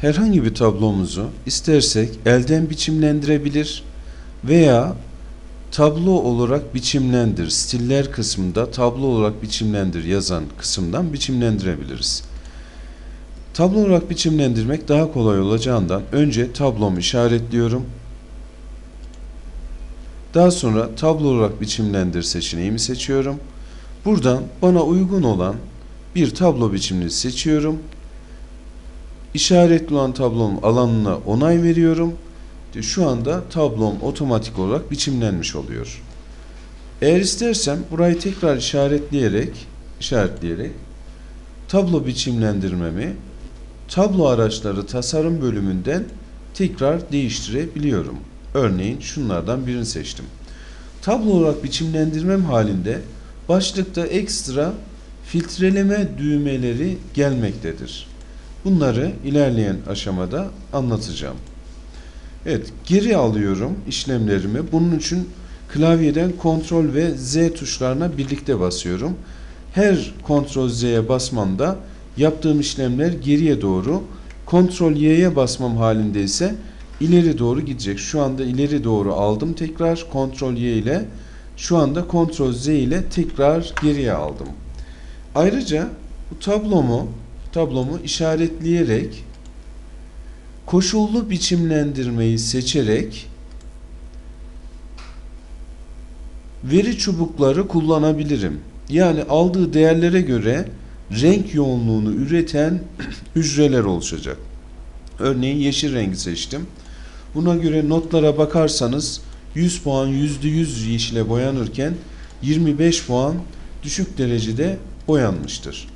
herhangi bir tablomuzu istersek elden biçimlendirebilir veya tablo olarak biçimlendir, stiller kısmında tablo olarak biçimlendir yazan kısımdan biçimlendirebiliriz. Tablo olarak biçimlendirmek daha kolay olacağından önce tablomu işaretliyorum. Daha sonra tablo olarak biçimlendir seçeneğimi seçiyorum. Buradan bana uygun olan bir tablo biçimini seçiyorum. İşaretli olan tablonun alanına onay veriyorum. Şu anda tablom otomatik olarak biçimlenmiş oluyor. Eğer istersem burayı tekrar işaretleyerek işaretleyerek tablo biçimlendirmemi tablo araçları tasarım bölümünden tekrar değiştirebiliyorum. Örneğin şunlardan birini seçtim. Tablo olarak biçimlendirmem halinde başlıkta ekstra filtreleme düğmeleri gelmektedir. Bunları ilerleyen aşamada anlatacağım. Evet, geri alıyorum işlemlerimi. Bunun için klavyeden Ctrl ve Z tuşlarına birlikte basıyorum. Her Ctrl Z'ye basmamda yaptığım işlemler geriye doğru, Ctrl Y'ye basmam halinde ise ileri doğru gidecek. Şu anda ileri doğru aldım tekrar Ctrl Y ile. Şu anda Ctrl Z ile tekrar geriye aldım. Ayrıca bu tablomu tablomu işaretleyerek koşullu biçimlendirmeyi seçerek veri çubukları kullanabilirim. Yani aldığı değerlere göre renk yoğunluğunu üreten hücreler oluşacak. Örneğin yeşil rengi seçtim. Buna göre notlara bakarsanız 100 puan %100 yeşile boyanırken 25 puan düşük derecede boyanmıştır.